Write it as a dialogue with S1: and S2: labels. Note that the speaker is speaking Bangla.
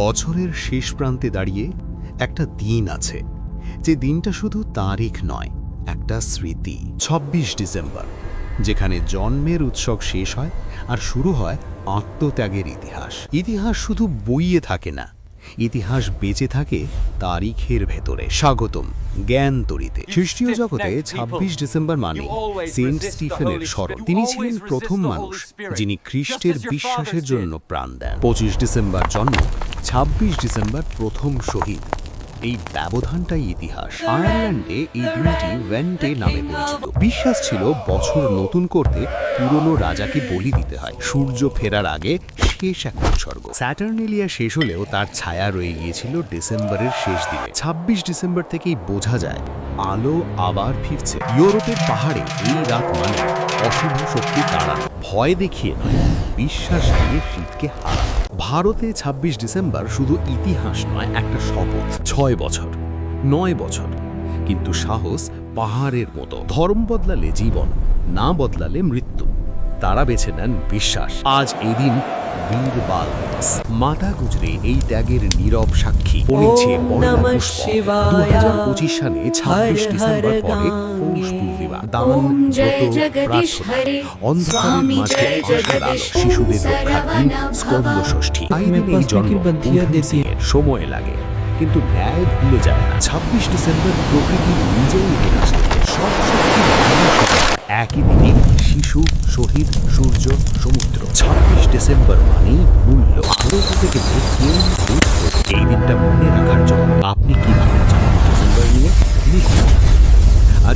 S1: বছরের শেষ প্রান্তে দাঁড়িয়ে একটা দিন আছে যে দিনটা শুধু তারিখ নয় একটা স্মৃতি। ২৬ ডিসেম্বর যেখানে জন্মের উৎসব শেষ হয় আর শুরু হয় আত্মত্যাগের ইতিহাস। ইতিহাস শুধু বইয়ে থাকে না ইতিহাস বেঁচে থাকে তারিখের ভেতরে। স্বাগতম জ্ঞান তরিতে। খ্রিস্টীয় জগতে ২৬ ডিসেম্বর মানে সেন্ট স্টিফেনের স্মরণ। তিনি ছিলেন প্রথম মানুষ যিনি খ্রিস্টের বিশ্বাসের জন্য প্রাণ দেন। পঁচিশ ডিসেম্বর জন্ম ২৬ ডিসেম্বর প্রথম শহীদ। এই ব্যবধানটাই ইতিহাস। আয়ারল্যান্ডে এই দিনটি ওয়েন্টে নামে পরিচিত। বিশ্বাস ছিল বছর নতুন করতে পুরনো রাজাকে বলি দিতে হয়। সূর্য ফেরার আগে শেষ এক উৎসর্গ। স্যাটার্নেলিয়া শেষ হলেও তার ছায়া রয়ে গিয়েছিল ডিসেম্বরের শেষ দিনে। ২৬ ডিসেম্বর থেকেই বোঝা যায়, আলো আবার ফিরছে। ইউরোপের পাহাড়ে এই রাত মানে অশুভ শক্তি তারা ভয় দেখিয়ে নয়, বিশ্বাস দিয়ে শীতকে হারানো। ভারতে ২৬ ডিসেম্বর শুধু ইতিহাস নয় একটা শপথ। ছয় বছর নয় বছর। কিন্তু সাহস পাহাড়ের মতো। ধর্ম বদলালে জীবন না বদলালে মৃত্যু। তারা বেছে নেন বিশ্বাস। আজ এই দিন বীরবাল দিবস। মাতা গুজরে এই ত্যাগের নীরব সাক্ষী। পড়েছে। দু পঁচিশ সালে ছাব্বিশ ডিসেম্বর পরে পৌষ দান ব্রত প্রার্থনা। অন্ধকারের মাঝে আশার আলো। শিশুদের রক্ষার সময় লাগে কিন্তু ন্যায় ভুলে যায় না। ছাব্বিশ ডিসেম্বর প্রকৃতি নিজেই সব একই দিনে শিশু শহীদ সূর্য সমুদ্র। ছাব্বিশ ডিসেম্বর মানেই মূল্য। থেকে এই দিনটা মনে রাখার জন্য আপনি কি ডিসেম্বর নিয়ে আর